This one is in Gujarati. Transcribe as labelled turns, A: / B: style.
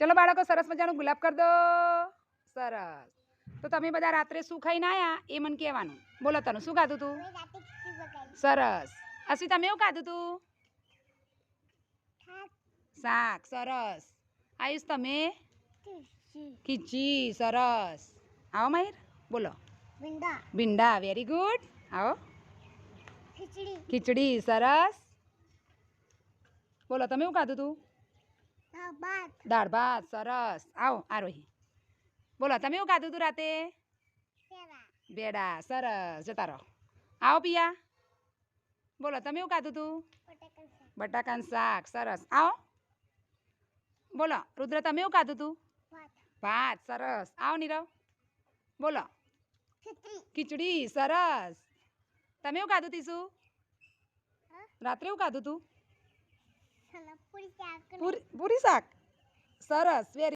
A: ચલો બાળકો સરસ મજાનું ગુલાબ કરી દો. સરસ. તો તમે બધા રાત્રે શું ખાઈને આવ્યા એ મને કહેવાનું. બોલો તને શું ખાધું તું? સરસ. અશ્વી તમે એવું ખાધું તું?
B: શાક.
A: સરસ. આયુષ તમે?
B: ખીચડી.
A: ખીચી સરસ. આવો માહિર. બોલો.
B: ભીંડા.
A: ભીંડા વેરી ગુડ આવો.
B: ખીચડી.
A: ખીચડી સરસ. બોલો તમે એવું ખાધું તું?
B: દાળ ભાત
A: સરસ. આવો આરોહી બોલો તમે એવું ખાધું તું રાતે? બેડા સરસ. જતા રહો. આવો પિયા. બોલો તમે એવું ખાધું તું? બટાકાનું શાક. સરસ. આવો. બોલો રુદ્ર તમે એવું ખાધું તું?
B: ભાત.
A: સરસ. આવો નીરવ. બોલો.
B: ખીચડી.
A: સરસ. તમે એવું ખાધું હતી
B: શું
A: રાત્રે એવું ખાધું તું?
B: સલાદ પૂરી શાક અને
A: પૂરી પૂરી શાક? સરસ વેરી